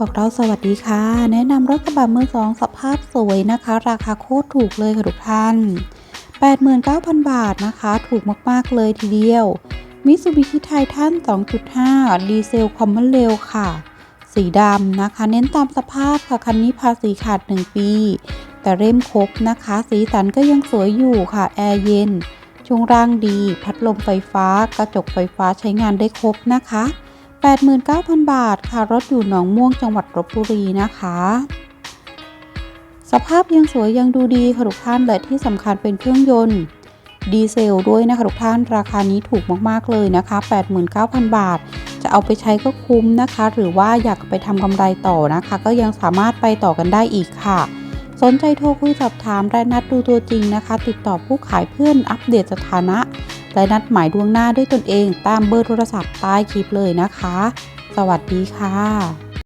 บอกเราสวัสดีค่ะ แนะนำรถกระบะมือสองสภาพสวยนะคะ ราคาโคตรถูกเลยค่ะทุกท่าน 89,000 บาทนะคะ ถูกมาก ๆ เลยทีเดียวมิสูบิชิไททัน2.5 ดีเซลคอมมอนเรลค่ะ สีดำนะคะ เน้นตามสภาพค่ะ คันนี้ภาษีขาด 1 ปี แต่เร่มครบนะคะ สีสันก็ยังสวยอยู่ค่ะ แอร์เย็น ช่วงล่างดี พัดลมไฟฟ้า กระจกไฟฟ้าใช้งานได้ครบนะคะ 89,000 บาทค่ะ รถอยู่หนองม่วงจังหวัดลบบุรีนะคะ สภาพยังสวยยังดูดีค่ะทุกท่านและที่สำคัญเป็นเครื่องยนต์ดีเซลด้วยนะคะทุกท่านราคานี้ถูกมากๆเลยนะคะ 89,000 บาท จะเอาไปใช้ก็คุ้มนะคะ หรือว่าอยากไปทำกำไรต่อนะคะ ก็ยังสามารถไปต่อกันได้อีกค่ะ สนใจโทรคุยสอบถามและนัดดูตัวจริงนะคะ ติดต่อผู้ขายเพื่อนอัปเดตสถานะ และนัดหมายดวงหน้าด้วยตนเองตามเบอร์โทรศัพท์ใต้คลิปเลยนะคะ สวัสดีค่ะ